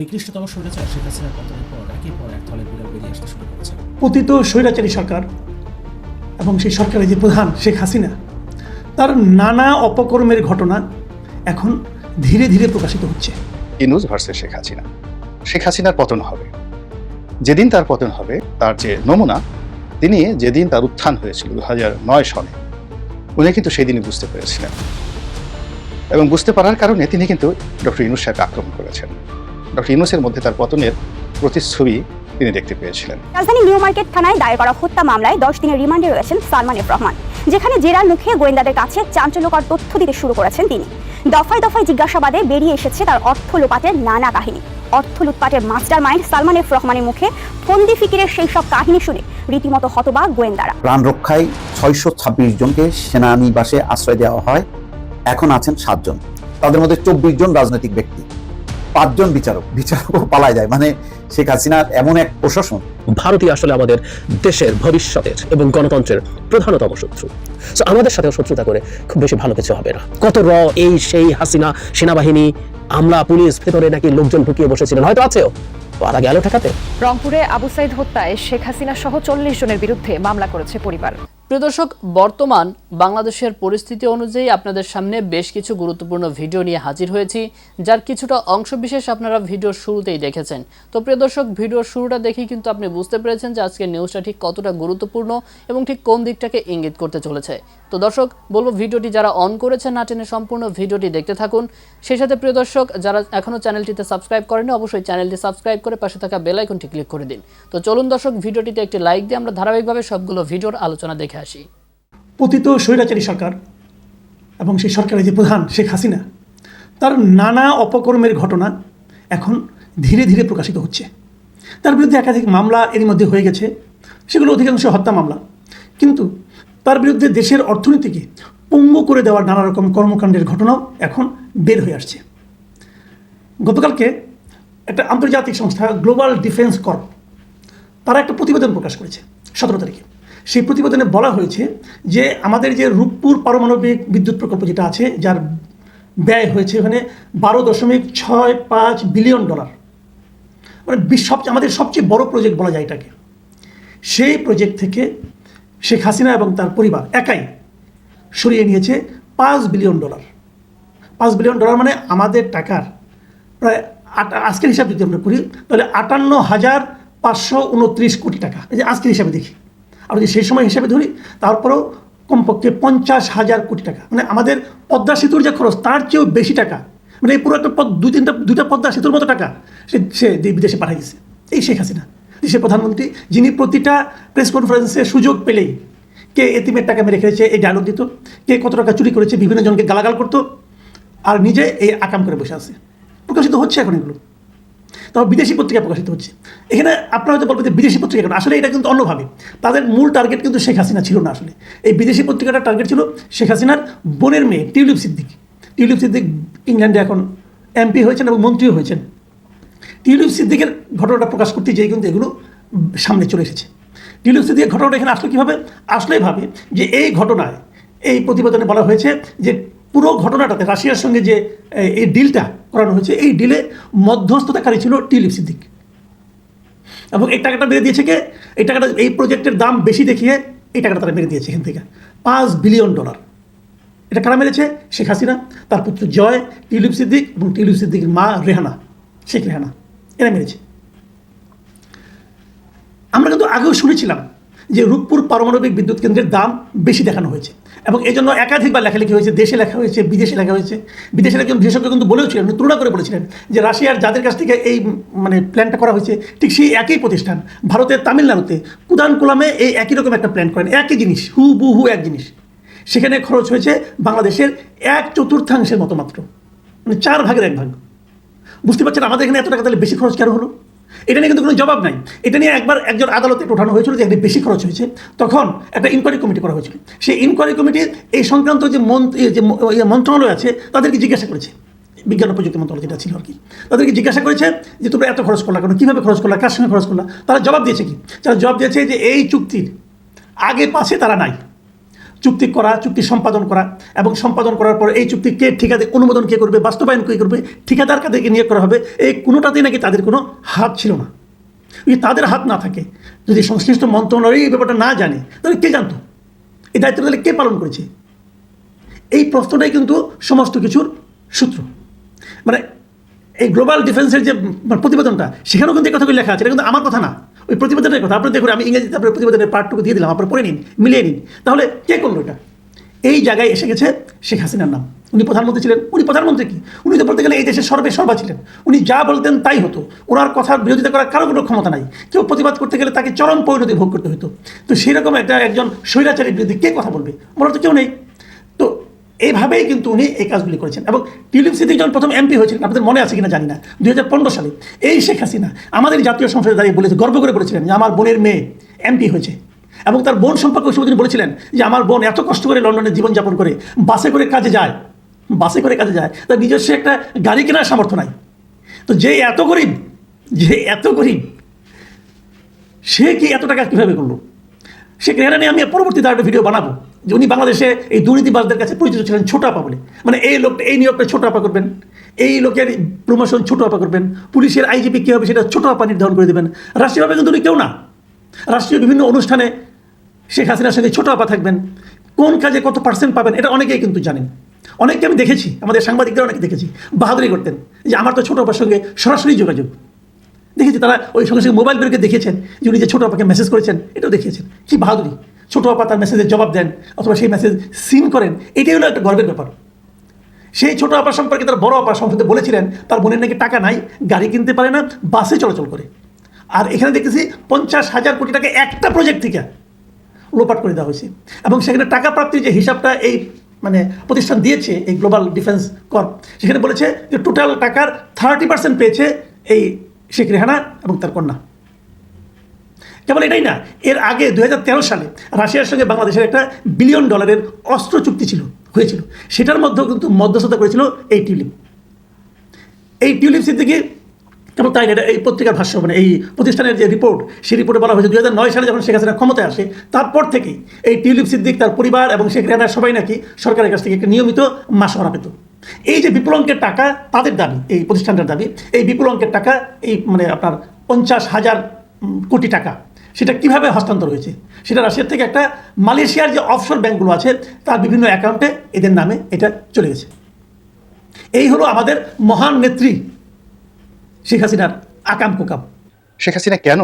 নিকৃষ্টতম স্বৈরাচার শেখ হাসিনার পতনের পর একের পর এক থলে বিড়াল বেরিয়ে আসতে শুরু করেছে। পতিত স্বৈরাচারী সরকার এবং সেই সরকারের যে প্রধান শেখ হাসিনা তার নানা অপকর্মের ঘটনা এখন ধীরে ধীরে প্রকাশিত হচ্ছে। ইনুজ ভার্সেস শেখ হাসিনা। শেখ হাসিনার পতন হবে। যেদিন তার পতন হবে তার যে নমুনা তিনি যেদিন তার উত্থান হয়েছিল দু হাজার নয় সনে উনি কিন্তু সেদিনই বুঝতে পেরেছিলেন। এবং বুঝতে পারার কারণে তিনি কিন্তু ডক্টর ইনুস সাহেবকে আক্রমণ করেছেন। ডক্টর ইনুসের মধ্যে তার পতনের প্রতিচ্ছবি তিনি দেখতে পেয়েছিলেন। রাজধানী নিউ মার্কেট থানায় দায়ের করা হত্যা মামলায় দশ দিনের রিমান্ডে রয়েছেন সালমান এফ রহমান যেখানে জেরার মুখে গোয়েন্দাদের কাছে চাঞ্চল্যকর তথ্য দিতে শুরু করেছেন তিনি। দফায় দফায় জিজ্ঞাসাবাদে বেরিয়ে এসেছে তার অর্থ লোপাটের নানা কাহিনী। অর্থ লুটপাটের মাস্টার মাইন্ড সালমান এফ রহমানের মুখে ফন্দি ফিকিরের সেই সব কাহিনী শুনে রীতিমতো হতবাক গোয়েন্দারা। প্রাণ রক্ষায় ছয়শো ছাব্বিশ জনকে সেনানিবাসে আশ্রয় দেওয়া হয়। এখন আছেন সাতজন। তাদের মধ্যে চব্বিশ জন রাজনৈতিক ব্যক্তি। পাঁচজন বিচারক বিচারকও পালায় যায়। মানে শেখ হাসিনার এমন এক প্রশাসন। ভারতই আসলে আমাদের দেশের ভবিষ্যতের এবং গণতন্ত্রের প্রধানতম শত্রু। So, আমাদের সাথেও শত্রুতা করে খুব বেশি ভালো কিছু হবে না। কত র এই সেই হাসিনা সেনাবাহিনী আমরা পুলিশ ভেতরে নাকি লোকজন ঢুকিয়ে বসেছিলেন। হয়তো আছেও। পারা গেল ঠেকাতে। রংপুরে আবু সাইদ হত্যায় শেখ হাসিনা সহ চল্লিশ জনের বিরুদ্ধে মামলা করেছে পরিবার। প্রিয় দর্শক, বর্তমান বাংলাদেশের পরিস্থিতি অনুযায়ী আপনাদের সামনে বেশ কিছু গুরুত্বপূর্ণ ভিডিও নিয়ে হাজির হয়েছি, যার কিছুটা অংশবিশেষ আপনারা ভিডিওর শুরুতেই দেখেছেন। তো প্রিয় দর্শক, ভিডিওর শুরুটা দেখেই কিন্তু আপনি বুঝতে পেরেছেন যে আজকের নিউজটা ঠিক কতটা গুরুত্বপূর্ণ এবং ঠিক কোন দিকটাকে ইঙ্গিত করতে চলেছে। তো দর্শক, বলব ভিডিওটি যারা অন করেছেন না টেনে সম্পূর্ণ ভিডিওটি দেখতে থাকুন। সেই সাথে প্রিয় দর্শক, যারা এখনও চ্যানেলটিতে সাবস্ক্রাইব করেনি অবশ্যই চ্যানেলটি সাবস্ক্রাইব করে পাশে থাকা বেল আইকনটি ক্লিক করে দিন। তো চলুন দর্শক, ভিডিওটিতে একটি লাইক দিয়ে আমরা ধারাবাহিকভাবে সবগুলো ভিডিওর আলোচনা দেখে আসি। পতিত স্বৈরাচারী সরকার এবং সেই সরকারের যে প্রধান শেখ হাসিনা, তার নানা অপকর্মের ঘটনা এখন ধীরে ধীরে প্রকাশিত হচ্ছে। তার বিরুদ্ধে একাধিক মামলা এর মধ্যে হয়ে গেছে। সেগুলো অধিকাংশ হত্যা মামলা। কিন্তু তার বিরুদ্ধে দেশের অর্থনীতিকে পঙ্গু করে দেওয়ার নানা রকম কর্মকাণ্ডের ঘটনাও এখন বের হয়ে আসছে। গতকালকে একটা আন্তর্জাতিক সংস্থা, গ্লোবাল ডিফেন্স কর্প, তারা একটা প্রতিবেদন প্রকাশ করেছে সতেরো তারিখে। সেই প্রতিবেদনে বলা হয়েছে যে আমাদের যে রূপপুর পারমাণবিক বিদ্যুৎ প্রকল্প যেটা আছে, যার ব্যয় হয়েছে ওখানে বারো দশমিক ছয় পাঁচ বিলিয়ন ডলার। মানে বিশ্ব সবচেয়ে আমাদের সবচেয়ে বড় প্রজেক্ট বলা যায় এটাকে। সেই প্রজেক্ট থেকে শেখ হাসিনা এবং তার পরিবার একাই সরিয়ে নিয়েছে পাঁচ বিলিয়ন ডলার। পাঁচ বিলিয়ন ডলার মানে আমাদের টাকার প্রায় আট- আজকের হিসাব যদি আমরা করি, তাহলে আটান্ন হাজার পাঁচশো উনত্রিশ কোটি টাকা। এই যে আজকের হিসাবে দেখি। আর যদি সেই সময় হিসাবে ধরি, তারপরেও কমপক্ষে পঞ্চাশ হাজার কোটি টাকা। মানে আমাদের পদ্মা সেতুর যে খরচ, তার চেয়েও বেশি টাকা। মানে এই পুরো একটা পদ, দুই তিনটা, দুইটা পদ্মা সেতুর মতো টাকা সে সে বিদেশে পাঠিয়ে দিচ্ছে এই শেখ হাসিনা। দেশের প্রধানমন্ত্রী, যিনি প্রতিটা প্রেস কনফারেন্সে সুযোগ পেলেই কে এতিমের টাকা মেরে খেয়েছে, এই ডায়লগ দিত, কে কত টাকা চুরি করেছে, বিভিন্ন জনকে গালাগাল করতো, আর নিজে এই আকাম করে বসে আছে। প্রকাশিত হচ্ছে এখন এগুলো। তবে বিদেশি পত্রিকা প্রকাশিত হচ্ছে। এখানে আপনারা হয়তো বলবেন যে বিদেশি পত্রিকা কেন? আসলে এটা কিন্তু অন্যভাবে। তাদের মূল টার্গেট কিন্তু শেখ হাসিনা ছিল না আসলে। এই বিদেশি পত্রিকাটার টার্গেট ছিল শেখ হাসিনার বোনের মেয়ে, টিউলিপ সিদ্দিক। টিউলিপ সিদ্দিক ইংল্যান্ডে এখন এমপি হয়েছেন এবং মন্ত্রীও হয়েছেন। টিউলিপ সিদ্দিকের ঘটনাটা প্রকাশ করতে যেয়ে কিন্তু এগুলো সামনে চলে এসেছে। টিউলিপ সিদ্দিকের ঘটনাটা এখানে আসলে কীভাবে? আসলেই ভাবে যে এই ঘটনায় এই প্রতিবেদনে বলা হয়েছে যে পুরো ঘটনাটাতে রাশিয়ার সঙ্গে যে এই ডিলটা করানো হয়েছে, এই ডিলে মধ্যস্থতাকারী ছিল টিউলিপ সিদ্দিক। এবং এই টাকাটা মেরে দিয়েছে কে? এই টাকাটা, এই প্রজেক্টের দাম বেশি দেখিয়ে এই টাকাটা তারা মেরে দিয়েছে এখান থেকে। পাঁচ বিলিয়ন ডলার এটা কারা মেরেছে? শেখ হাসিনা, তার পুত্র জয় টিউলিপ সিদ্দিক এবং টিউলিপ সিদ্দিকের মা রেহানা, শেখ রেহানা। এরা মেরেছে। আমরা কিন্তু আগেও শুনেছিলাম যে রূপপুর পারমাণবিক বিদ্যুৎ কেন্দ্রের দাম বেশি দেখানো হয়েছে। এবং এই জন্য একাধিকবার লেখালেখি হয়েছে, দেশে লেখা হয়েছে, বিদেশে লেখা হয়েছে। বিদেশের একজন বিশেষজ্ঞ কিন্তু বলেওছিলেন তুলনা করে বলেছিলেন যে রাশিয়ার যাদের কাছ থেকে এই মানে প্ল্যানটা করা হয়েছে, ঠিক সেই একই প্রতিষ্ঠান ভারতের তামিলনাড়ুতে, কুদানকুলামে এই একই রকম একটা প্ল্যান করেন। একই জিনিস, হু বু হু এক জিনিস। সেখানে খরচ হয়েছে বাংলাদেশের এক চতুর্থাংশের মতো মাত্র। মানে চার ভাগের এক ভাগ। বুঝতে পারছেন? আমাদের এখানে এত টাকা তাহলে বেশি খরচ কেন হলো? এটা নিয়ে কিন্তু কোনো জবাব নাই। এটা নিয়ে একবার একজন আদালতে ওঠানো হয়েছিল যে এখানে বেশি খরচ হয়েছে। তখন একটা ইনকোয়ারি কমিটি করা হয়েছিল। সেই ইনকোয়ারি কমিটি এই সংক্রান্ত যে মন্ত্রী যে মন্ত্রণালয় আছে, তাদেরকে জিজ্ঞাসা করেছে। বিজ্ঞান প্রযুক্তি মন্ত্রণালয় যেটা ছিল আর কি। তাদেরকে জিজ্ঞাসা করেছে যে, তোমরা এত খরচ করলা কেন? কীভাবে খরচ করলা? কার সঙ্গে খরচ করলা? তারা জবাব দিয়েছে কি? তারা জবাব দিয়েছে যে, এই চুক্তির আগে পাশে তারা নাই। চুক্তি করা, চুক্তি সম্পাদন করা এবং সম্পাদন করার পর এই চুক্তি কে ঠিকাদার অনুমোদন কে করবে, বাস্তবায়ন কে করবে ঠিকাদার কাদেরকে নিয়োগ করা হবে, এই কোনোটাতেই নাকি তাদের কোনো হাত ছিল না। যদি তাদের হাত না থাকে, যদি সংশ্লিষ্ট মন্ত্রণালয় এই ব্যাপারটা না জানে, তাহলে কে জানতো? এই দায়িত্ব তাহলে কে পালন করেছে? এই প্রশ্নটাই কিন্তু সমস্ত কিছুর সূত্র। মানে এই গ্লোবাল ডিফেন্সের যে প্রতিবেদনটা, সেখানেও কিন্তু এই কথাগুলো লেখা আছে, এটা কিন্তু আমার কথা না। ওই প্রতিবেদনের কথা। আপনি দেখুন, আমি ইংরেজিতে আপনার প্রতিবেদনের পার্টটুকু দিয়ে দিলাম, আপনার পড়ে নিন, মিলিয়ে নিন। তাহলে কে করল এটা? এই জায়গায় এসে গেছে শেখ হাসিনার নাম। উনি প্রধানমন্ত্রী ছিলেন। উনি প্রধানমন্ত্রী কি? উনি তো বলতে গেলে এই দেশের সর্বে সর্বা ছিলেন। উনি যা বলতেন তাই হতো। ওনার কথার বিরোধিতা করার কারও কোনো ক্ষমতা নাই। কেউ প্রতিবাদ করতে গেলে তাকে চরম পরিণতি ভোগ করতে হতো তো সেরকম একটা একজন স্বৈরাচারীর বিরুদ্ধে কে কথা বলবে? বলার তো কেউ নেই। এইভাবেই কিন্তু উনি এই কাজগুলি করেছেন। এবং টিউলিপ সিদ্দিক যখন প্রথম এমপি হয়েছিলেন, আপনাদের মনে আছে কিনা জানি না দু হাজার পনেরো সালে, এই শেখ হাসিনা আমাদের জাতীয় সংসদে দাঁড়িয়ে বলেছে, গর্ব করে বলেছিলেন যে আমার বোনের মেয়ে এমপি হয়েছে। এবং তার বোন সম্পর্কে ওই সময় তিনি বলেছিলেন যে আমার বোন এত কষ্ট করে লন্ডনে জীবনযাপন করে, বাসে করে কাজে যায়, বাসে করে কাজে যায়, তার নিজস্ব একটা গাড়ি কেনার সামর্থ্য নাই। তো যে এত গরিব, যে এত গরিব, সে কি এত টাকা কীভাবে করল? সে রেহানা নিয়ে আমি পরবর্তীতে একটা ভিডিও বানাবো। যে উনি বাংলাদেশে এই দুর্নীতিবাজদের কাছে পরিচিত ছিলেন ছোট আপা বলে। মানে এই লোকটা এই নিয়োগটা ছোট আপা করবেন। এই লোকের প্রমোশন ছোট আপা করবেন। পুলিশের আইজিপি কী হবে সেটা ছোট আপা নির্ধারণ করে দেবেন। রাষ্ট্রীয়ভাবে কিন্তু উনি কেউ না। রাষ্ট্রীয় বিভিন্ন অনুষ্ঠানে শেখ হাসিনার সঙ্গে ছোট আপা থাকবেন। কোন কাজে কত পার্সেন্ট পাবেন এটা অনেকেই কিন্তু জানেন। অনেককে আমি দেখেছি, আমাদের সাংবাদিকদের অনেকে দেখেছি, বাহাদুরি করতেন। যে আমার তো ছোট আপার সঙ্গে সরাসরি যোগাযোগ। দেখেছি তারা ওই সঙ্গে সঙ্গে মোবাইল বেরকে দেখেছেন যে উনি যে ছোটো আপাকে মেসেজ করেছেন, এটাও দেখিয়েছেন। কি বাহাদুরি। ছোটো আপা তার মেসেজের জবাব দেন, অথবা সেই মেসেজ সিন করেন, এটাই হলো একটা গর্বের ব্যাপার। সেই ছোটো আপার সম্পর্কে তার বড় আপা সম্পর্কে বলেছিলেন, তার বোনের নাকি টাকা নাই, গাড়ি কিনতে পারে না, বাসে চলাচল করে। আর এখানে দেখতেছি পঞ্চাশ হাজার কোটি টাকা একটা প্রজেক্ট থেকে লোপাট করে দেওয়া হয়েছে। এবং সেখানে টাকা প্রাপ্তির যে হিসাবটা এই মানে প্রতিষ্ঠান দিয়েছে, এই গ্লোবাল ডিফেন্স কর্প সেখানে বলেছে যে টোটাল টাকার থার্টি পার্সেন্ট পেয়েছে এই শেখ রেহানা এবং তার কন্যা। কেবল এটাই না, এর আগে দু হাজার তেরো সালে রাশিয়ার সঙ্গে বাংলাদেশের একটা বিলিয়ন ডলারের অস্ত্র চুক্তি ছিল, হয়েছিল। সেটার মধ্যেও কিন্তু মধ্যস্থতা করেছিল এই টিউলিপ। এই টিউলিপ সিদ্দিকি কেবল তাই এটা এই পত্রিকার ভাষ্য মানে এই প্রতিষ্ঠানের যে রিপোর্ট, সেই রিপোর্টে বলা হয়েছে দু নয় সালে যখন শেখ হাসিনা ক্ষমতায় আসে, তারপর থেকেই এই টিউলিপ সিদ্দিক, তার পরিবার এবং শেখ রেহানার সবাই নাকি সরকারের কাছ থেকে একটা নিয়মিত মাস মাসহারা পেত। এই যে বিপুল অঙ্কের টাকা, তাদের দাবি, এই প্রতিষ্ঠানটার দাবি, এই বিপুল অঙ্কের টাকা, এই মানে আপনার পঞ্চাশ হাজার কোটি টাকা সেটা কীভাবে হস্তান্তর হয়েছে? সেটা রাশিয়ার থেকে একটা মালয়েশিয়ার যে অফশোর ব্যাঙ্কগুলো আছে, তার বিভিন্ন অ্যাকাউন্টে এদের নামে এটা চলে গেছে। এই হলো আমাদের মহান নেত্রী শেখ হাসিনার আকাম কুকাম। শেখ হাসিনা কেন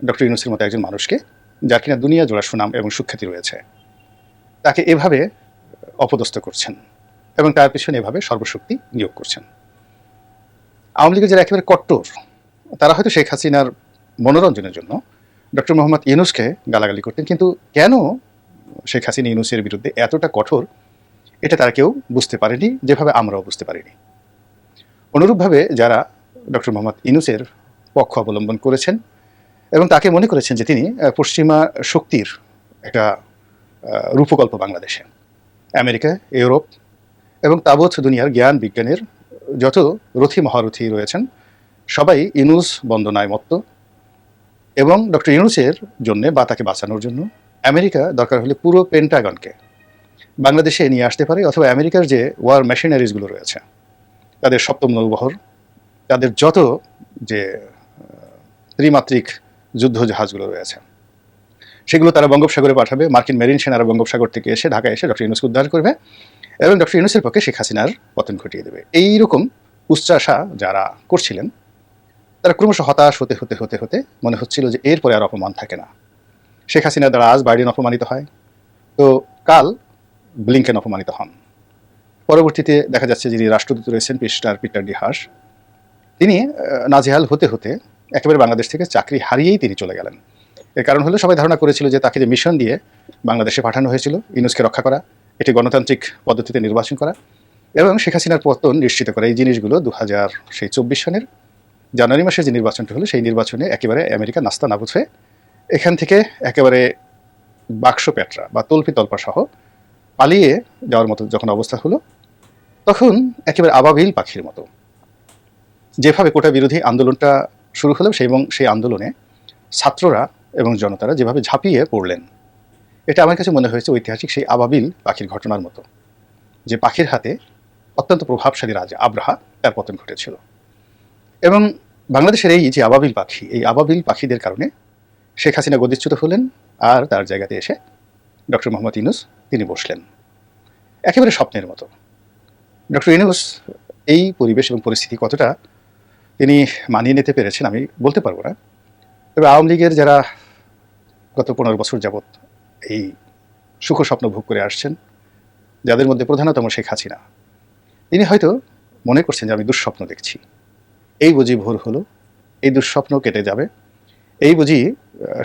ডক্টর ইউনুসের মতো একজন মানুষকে, যার কিনা দুনিয়া জোড়া সুনাম এবং সুখ্যাতি রয়েছে, তাকে এভাবে অপদস্থ করছেন এবং তার পিছনে এভাবে সর্বশক্তি নিয়োগ করছেন? আওয়ামী লীগের যারা একেবারে কট্টর, তারা হয়তো শেখ হাসিনার মনোরঞ্জনের জন্য ডক্টর মোহাম্মদ ইউনুসকে গালাগালি করতেন, কিন্তু কেন শেখ হাসিনা ইউনুসের বিরুদ্ধে এতটা কঠোর, এটা তারা কেউ বুঝতে পারেনি, যেভাবে আমরাও বুঝতে পারিনি। অনুরূপভাবে যারা ডক্টর মোহাম্মদ ইউনুসের পক্ষ অবলম্বন করেছেন এবং তাকে মনে করেছেন যে তিনি পশ্চিমা শক্তির একটা রূপকল্প বাংলাদেশে, আমেরিকা, ইউরোপ এবং তাবৎ দুনিয়ার জ্ঞান বিজ্ঞানের যত রথী মহারথী রয়েছেন, সবাই ইনুস বন্দনায় মত্ত। এবং ডক্টর ইউনুসের জন্য বা তাকে বাঁচানোর জন্য আমেরিকা দরকার হলে পুরো পেন্টাগনকে বাংলাদেশে নিয়ে আসতে পারে অথবা আমেরিকার যে ওয়ার মেশিনারিজগুলো রয়েছে, তাদের সপ্তম নৌবহর, তাদের যত যে ত্রিমাত্রিক যুদ্ধ জাহাজগুলো রয়েছে, সেগুলো তারা বঙ্গোপসাগরে পাঠাবে। মার্কিন মেরিন সেনারা বঙ্গোপসাগর থেকে এসে ঢাকায় এসে ডক্টর ইউনুসকে উদ্ধার করবে এবং ডক্টর ইউনুসের পক্ষে শেখ হাসিনার পতন ঘটিয়ে দেবে। এই রকম উচ্চাসা যারা করছিলেন তারা ক্রমশ হতাশ হতে হতে হতে হতে মনে হচ্ছিল যে এরপরে আর অপমান থাকে না। শেখ হাসিনা দ্বারা আজ বাইডেন অপমানিত হয়। তো কাল ব্লিংকেন অপমানিত হন। পরবর্তীতে দেখা যাচ্ছে যিনি রাষ্ট্রদূত রয়েছেন পিস্টার পিটার ডি হাস তিনি নাজেহাল হতে হতে একেবারে বাংলাদেশ থেকে চাকরি হারিয়েই তিনি চলে গেলেন। এর কারণ হলো সবাই ধারণা করেছিল যে তাকে যে মিশন দিয়ে বাংলাদেশে পাঠানো হয়েছিল ইউনুসকে রক্ষা করা, এটি গণতান্ত্রিক পদ্ধতিতে নির্বাচন করা। এবং শেখ হাসিনার পতন নিশ্চিত করা এই জিনিসগুলো দু হাজার সেই চব্বিশ সনের জানুয়ারি মাসে যে নির্বাচনটা হলো, সেই নির্বাচনে একেবারে আমেরিকা নাস্তা নাবুদ হয়ে এখান থেকে একেবারে বাক্স প্যাটরা বা তল্পি তল্পা সহ পালিয়ে যাওয়ার মতো যখন অবস্থা হলো, তখন একেবারে আবাবিল পাখির মতো যেভাবে কোটা বিরোধী আন্দোলনটা শুরু হলো, সেই এবং সেই আন্দোলনে ছাত্ররা এবং জনতারা যেভাবে ঝাঁপিয়ে পড়লেন, এটা আমার কাছে মনে হয়েছে ঐতিহাসিক সেই আবাবিল পাখির ঘটনার মতো। যে পাখির হাতে অত্যন্ত প্রভাবশালী রাজা আব্রাহা তার পতন ঘটেছিল। এবং বাংলাদেশের এই যে আবাবিল পাখি, এই আবাবিল পাখিদের কারণে শেখ হাসিনা গদিচ্যুত হলেন আর তার জায়গাতে এসে ডক্টর মোহাম্মদ ইনুস তিনি বসলেন। একেবারে স্বপ্নের মতো। ডক্টর ইনুস এই পরিবেশ এবং পরিস্থিতি কতটা তিনি মানিয়ে নিতে পেরেছেন আমি বলতে পারব না। তবে আওয়ামী লীগের যারা গত পনেরো বছর যাবৎ এই সুখ স্বপ্ন ভোগ করে আসছেন, যাদের মধ্যে প্রধানতম শেখ হাসিনা, তিনি হয়তো মনে করছেন যে আমি দুঃস্বপ্ন দেখছি। এই বুঝি ভোর হলো, এই দুঃস্বপ্ন কেটে যাবে। এই বুঝি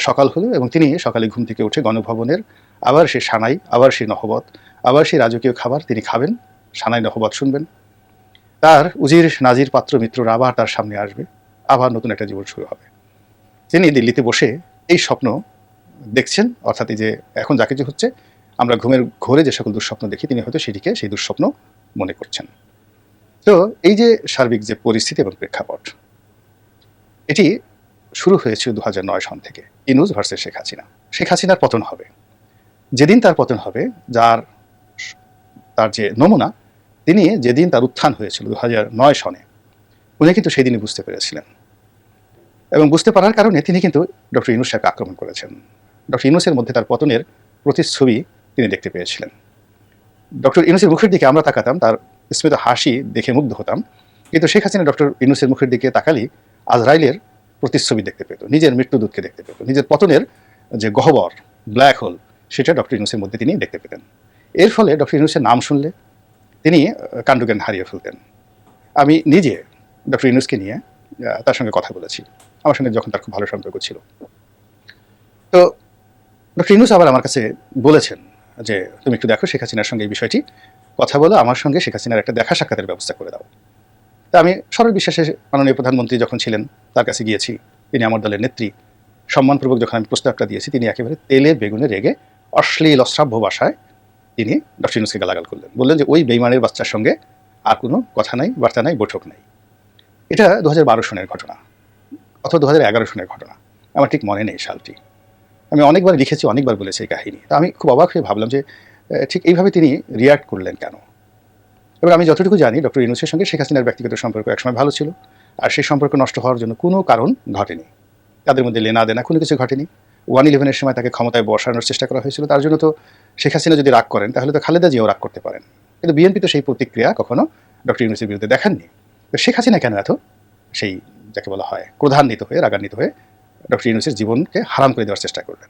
সকাল হলো এবং তিনি সকালে ঘুম থেকে উঠে গণভবনের আবার সে সানাই, আবার সে নহবত, আবার সেই রাজকীয় খাবার তিনি খাবেন, সানাই নহবত শুনবেন। তার উজির নাজির পাত্র মিত্ররা আবার তার সামনে আসবে, আবার নতুন একটা জীবন শুরু হবে। তিনি দিল্লিতে বসে এই স্বপ্ন দেখছেন, অর্থাৎ এই যে এখন যা কিছু হচ্ছে, আমরা ঘুমের ঘোরে যে সকল দুঃস্বপ্ন দেখি, তিনি হয়তো সেটিকে সেই দুঃস্বপ্ন মনে করছেন। তো এই যে সার্বিক যে পরিস্থিতি এবং প্রেক্ষাপট, এটি শুরু হয়েছিল দু নয় সন থেকে ইনুজ ভার্সেস শেখ হাসিনা। শেখ হাসিনার পতন হবে। যেদিন তার পতন হবে, যার তার যে নমুনা, তিনি যেদিন তার উত্থান হয়েছিল দু নয় সনে উনি কিন্তু সেদিনই বুঝতে পেরেছিলেন। এবং বুঝতে পারার কারণে তিনি কিন্তু ডক্টর ইনুস সাহেবকে আক্রমণ করেছেন। ডক্টর ইনুসের মধ্যে তার পতনের প্রতিচ্ছবি তিনি দেখতে পেয়েছিলেন। ডক্টর ইনুসের মুখের দিকে আমরা তাকাতাম, তার স্মিত হাসি দেখে মুগ্ধ হতাম। কিন্তু শেখ হাসিনা ডক্টর ইনুসের মুখের দিকে তাকালি আজরাইলের প্রতিচ্ছবি দেখতে পেত, নিজের মৃত্যুদূতকে দেখতে পেত, নিজের পতনের যে গহ্বর ব্ল্যাক হোল সেটা ডক্টর ইউনুসের মধ্যে তিনি দেখতে পেতেন। এর ফলে ডক্টর ইউনুসের নাম শুনলে তিনি কাণ্ডজ্ঞান হারিয়ে ফেলতেন। আমি নিজে ডক্টর ইনুসকে নিয়ে তার সঙ্গে কথা বলেছি। আমার সঙ্গে যখন তার খুব ভালো সম্পর্ক ছিল। তো ডক্টর ইউনুস আবার আমার কাছে বলেছেন যে, তুমি একটু দেখো শেখ হাসিনার সঙ্গে এই বিষয়টি কথা বলো আমার সঙ্গে শেখ হাসিনার একটা দেখা সাক্ষাতের ব্যবস্থা করে দাও। তা আমি সরল বিশ্বাসে মাননীয় প্রধানমন্ত্রী যখন ছিলেন, তার কাছে গিয়েছি। তিনি আমার দলের নেত্রী। সম্মানপূর্বক যখন আমি প্রস্তাবটা দিয়েছি, তিনি একেবারে তেলে, বেগুনে রেগে, অশ্লীল, অশ্রাব্য ভাষায় তিনি ডক্টর ইউনুসকে গালাগাল করলেন। বললেন যে, ওই বেইমানের বাচ্চার সঙ্গে আর কোনো কথা নাই, বার্তা নাই, বৈঠক নাই। এটা দু হাজার বারো সনের ঘটনা, অথবা দু হাজার এগারো সনের ঘটনা। আমার ঠিক মনে নেই সালটি। আমি অনেকবার লিখেছি, অনেকবার বলেছি এই কাহিনী। তো আমি খুব অবাক হয়ে ভাবলাম যে ঠিক এইভাবে তিনি রিয়াক্ট করলেন কেন? এবং আমি যতটুকু জানি, ডক্টর ইউনুসের সঙ্গে শেখ হাসিনার ব্যক্তিগত সম্পর্ক একসময় ভালো ছিল, আর সেই সম্পর্ক নষ্ট হওয়ার জন্য কোনো কারণ ঘটেনি। তাদের মধ্যে লেনা দেনা কোনো কিছু ঘটেনি। ওয়ান ইলেভেনের সময় তাকে ক্ষমতায় বসানোর চেষ্টা করা হয়েছিল। তার জন্য তো শেখ হাসিনা যদি রাগ করেন, তাহলে তো খালেদা জিয়াও রাগ করতে পারেন। কিন্তু বিএনপি তো সেই প্রতিক্রিয়া কখনো ডক্টর ইউনুসের বিরুদ্ধে দেখাননি। তো শেখ হাসিনা কেন এত? সেই, যাকে বলা হয়, ক্রোধান্বিত হয়ে, রাগান্বিত হয়ে ডক্টর ইউনুসের জীবনকে হারাম করে দেওয়ার চেষ্টা করলেন।